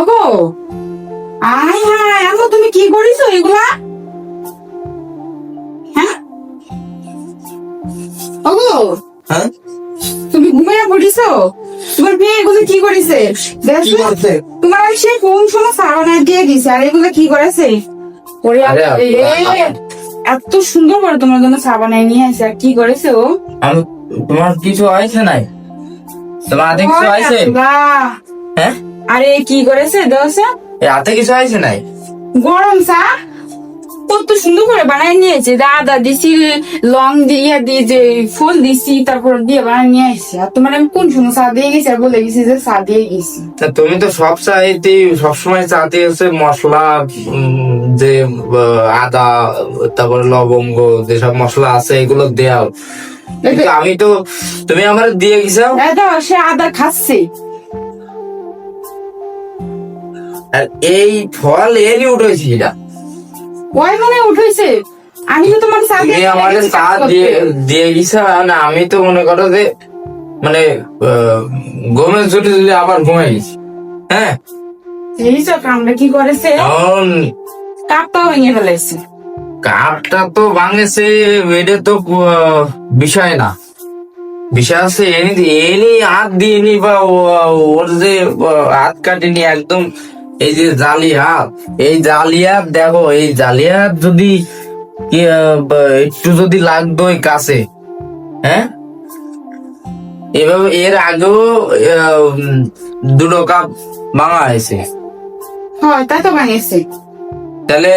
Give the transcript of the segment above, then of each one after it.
ওগো! আয় হায় আমো তুমি কি করিছো এগুলা? হ্যাঁ? ওগো! হ্যাঁ? তুমি ঘুমিয়ে পড়িছো? তোমার মেয়ে এগুলো কি করেছে? তোমার ওই সেই কোন সময় সারানা দিয়ে দিছে আর এগুলো কি করেছে? ওরে এত সুন্দর করে তোমার জন্য সাবানায় নিয়ে আসে আর কি করেছে ও? তোমার কিছু হয়েছে নাই? তোমার কিছু হয়েছে? হ্যাঁ? আরে কি করেছে? হাতে কিছু হয়েছে নাই? গরম চা? কত সুন্দর করে বানাই নিয়েছে। আদা দিছি লং দিয়ে দিয়ে যে ফুল দিছি তারপর দিয়ে নিয়ে আসছে। আর তোমার আমি কোন সময় চা দিয়ে গেছি আর বলে গেছি যে চা দিয়ে গেছি। তুমি তো সব চাইতে সবসময় চাতে হচ্ছে মশলা যে আদা তারপরে লবঙ্গ যেসব মশলা আছে এগুলো দেওয়া আমি তো তুমি আমার দিয়ে গেছো সে আদা খাচ্ছে। আর এই ফল এরই উঠেছি এটা। মানে উঠেছে? আমি তো তোমার দিয়ে চা কাজ করতে। দিয়ে দিয়ে না আমি তো মনে করো যে মানে ঘুমে ছুটে ছুটে আবার ঘুমাই গেছি। হ্যাঁ? আমরা কি করেছে? কাপটাও ভেঙে ফেলেছে। কাপটা তো ভাঙেছে এটা তো বিষয় না। বিষয় আছে এনি এনি হাত দিইনি বা ও- ওর যে হাত কাটিনি একদম এই যে জালি হাত এই জালি হাত দেখো এই জালি হাত যদি একটু যদি লাগতো কাছে হ্যাঁ? এভাবে এর আগেও দুটো কাপ ভাঙা হয়েছে হয় তাই তো ভাঙেছে। তাহলে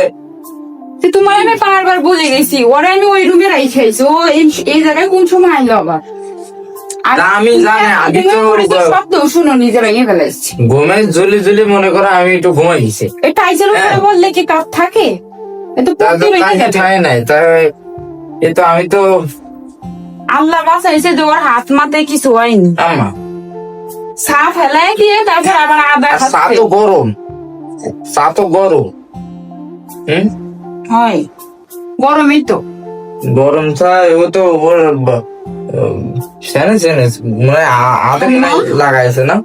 তো তোমার আমি বারবার বলে গেছি ওরা আমি ওই রুমে রাইখাইছি ও এই- জায়গায় কোন সময় আইলো আবার? আমি জানি, আমি তো- শব্দ শুনো নিজে ভেঙে ফেলেছি ঘুমে ঝুলি ঝুলি মনে করো আমি একটু ঘুমাই গেছি। এই টাইসের উপরে। বললে কি কাপ থাকে? তো তা তো ভেঙে যাবে। ঠাঁই নাই তাই এ তো আমি তো আল্লাহ বাঁচাইছে যে হাত মাথায় কিছু হয়নি আম্মা। চা ফেলাই দিয়ে তারপর আবার আদা খাচ্ছে। তো গরম। চা তো গরম। হুম? হয়। গরমই তো। গরম চা ও তো সেনে সেনে মানে হাতে মনে লাগাইছে না?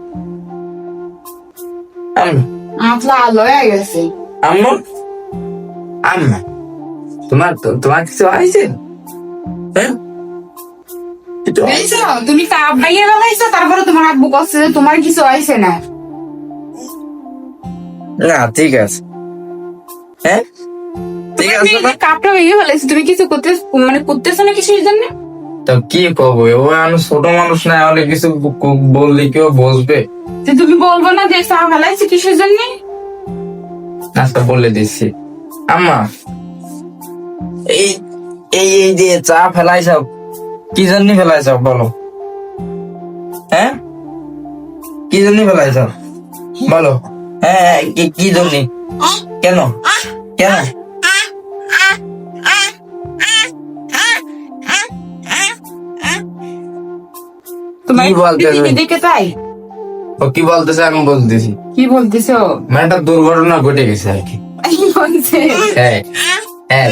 গেছে। আম্মা? আম্মা। তোমার তোমার কিছু হয়েছে? হ্যাঁ? তুমি কাপ ভেঙে ফেলাইছো তারপরে তোমার আব্বু কষ্ট যে তোমার কিছু হয়েছে না। না ঠিক আছে। হ্যাঁ? ঠিক আছে কাপটা ভেঙে ফেলাইছো তুমি কিছু করতে মানে করতেছো না কিছুর জন্য? তো কি করব? ও আমি ছোট মানুষ না হলে কিছু বললে কেউ বসবে? যে তুমি বলব না যে চা ফেলাইছি কিসের জন্য? আচ্ছা বলে দিচ্ছি। আম্মা এই এই এই যে চা ফেলাই সব কি জন্য ফেলাই সব বলো? হ্যাঁ? কি জন্য ফেলাই সব বলো। হ্যাঁ হ্যাঁ, কি কি জন্য? কেন? কেন? কি বলতে দিদিকে তাই ও কি বলতেছে আমি বলতেছি? কি বলতেছো মানে একটা দুর্ঘটনা ঘটে গেছে আর কি। বলছে? হ্যাঁ হ্যাঁ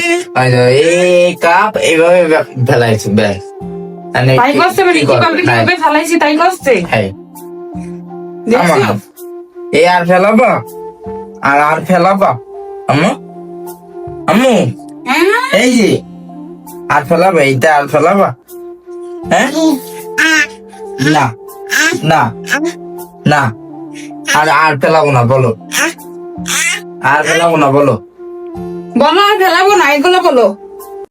এই কাপ এইভাবে ফেলাইছে ব্যাস। তাই করছে মানে কি কি করবে? কীভাবে ফেলাইছি তাই করছে? হ্যাঁ। দেখছ? আর ফেলাবা? আর আর ফেলাবা? আম্মু আম্মু হ্যাঁ। এই যে আর ফেলাবা এইটা আর ফেলাবা? হ্যাঁ? না না না। আর আর ফেলাবো না, বলো। আর ফেলাবো না, বলো। বলো আর ফেলাবো না, এগুলো বলো।